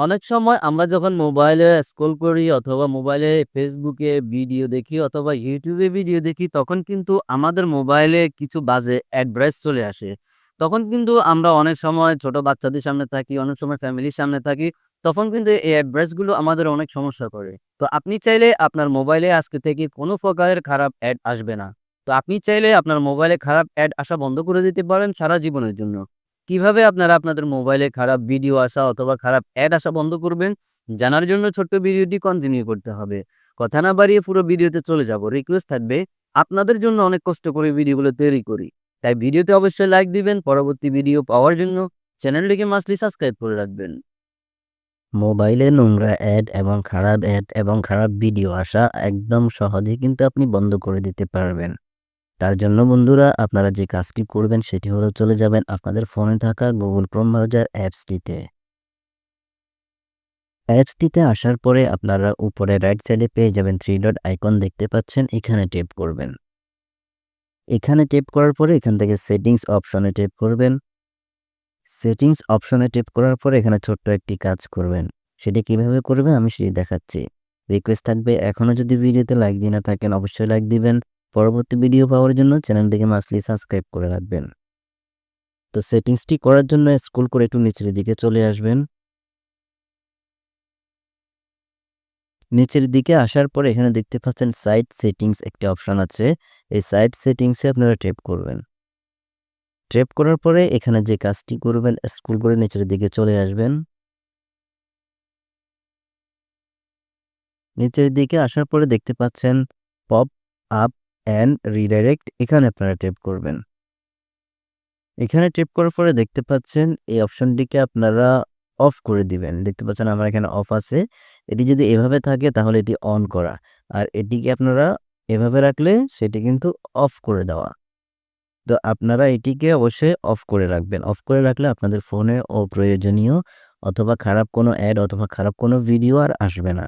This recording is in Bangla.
অনেক সময় আমরা যখন মোবাইলে স্ক্রল করি অথবা মোবাইলে ফেসবুকে ভিডিও দেখি অথবা ইউটিউবে ভিডিও দেখি তখন কিন্তু আমাদের মোবাইলে কিছু বাজে অ্যাডভাইস চলে আসে। তখন কিন্তু আমরা অনেক সময় ছোট বাচ্চাদের সামনে থাকি, অনেক সময় ফ্যামিলির সামনে থাকি। তখন কিন্তু এই অ্যাডভাইসগুলো আমাদের অনেক সমস্যা করে। তো আপনি চাইলে আপনার মোবাইলে আজকে থেকে কোনো প্রকারের খারাপ অ্যাড আসবে না। তো আপনি চাইলে আপনার মোবাইলে খারাপ অ্যাড আসা বন্ধ করে দিতে পারেন সারা জীবনের জন্য। কীভাবে আপনারা আপনাদের মোবাইলে খারাপ ভিডিও আসা অথবা খারাপ অ্যাড আসা বন্ধ করবেন? জানার জন্য ছোট্ট ভিডিওটি কন্টিনিউ করতে হবে। কথা না বাড়িয়ে পুরো ভিডিওতে চলে যাব। রিকোয়েস্ট থাকবে, আপনাদের জন্য অনেক কষ্ট করে ভিডিওগুলো তৈরি করি। তাই ভিডিওতে অবশ্যই লাইক দিবেন। পরবর্তী ভিডিও পাওয়ার জন্য চ্যানেলটিকে মাস্টলি সাবস্ক্রাইব করে রাখবেন। মোবাইলে নোংরা অ্যাড এবং খারাপ অ্যাড এবং খারাপ ভিডিও আসা একদম সহজে কিন্তু আপনি বন্ধ করে দিতে পারবেন। তার জন্য বন্ধুরা, আপনারা যে কাজটি করবেন সেটি হলো চলে যাবেন আপনাদের ফোনে থাকা গুগল Chrome ব্রাউজার অ্যাপসটিতে। অ্যাপসটিতে আসার পরে আপনারা উপরে রাইট সাইডে পেয়ে যাবেন থ্রি ডট আইকন দেখতে পাচ্ছেন, এখানে টেপ করবেন। এখানে টেপ করার পরে এখান থেকে সেটিংস অপশনে টেপ করবেন। সেটিংস অপশনে টেপ করার পরে এখানে ছোট্ট একটি কাজ করবেন। সেটি কীভাবে করবেন আমি সেটি দেখাচ্ছি। রিকোয়েস্ট থাকবে এখনও যদি ভিডিওতে লাইক দিয়ে না থাকেন, অবশ্যই লাইক দিবেন। পরবর্তী ভিডিও পাওয়ার জন্য চ্যানেলটিকে মাসলি সাবস্ক্রাইব করে রাখবেন। তো সেটিংসটি করার জন্য স্কুল করে একটু নিচের দিকে চলে আসবেন। নিচের দিকে আসার পরে এখানে দেখতে পাচ্ছেন সাইট সেটিংস একটি অপশান আছে। এই সাইট সেটিংসে আপনারা ট্যাপ করবেন। ট্যাপ করার পরে এখানে যে কাজটি করবেন স্কুল করে নিচের দিকে চলে আসবেন। নিচের দিকে আসার পরে দেখতে পাচ্ছেন পপ আপ অ্যান্ড রিডাইরেক্ট এখানে আপনারা ট্যাপ করবেন। এখানে ট্যাপ করার পরে দেখতে পাচ্ছেন এই অপশনটিকে আপনারা অফ করে দিবেন। দেখতে পাচ্ছেন আমার এখানে অফ আছে। এটি যদি এভাবে থাকে তাহলে এটি অন করা। আর এটিকে আপনারা এভাবে রাখলে সেটি কিন্তু অফ করে দেওয়া। তো আপনারা এটিকে অবশ্যই অফ করে রাখবেন। অফ করে রাখলে আপনাদের ফোনে অপ্রয়োজনীয় অথবা খারাপ কোনো অ্যাড অথবা খারাপ কোনো ভিডিও আর আসবে না।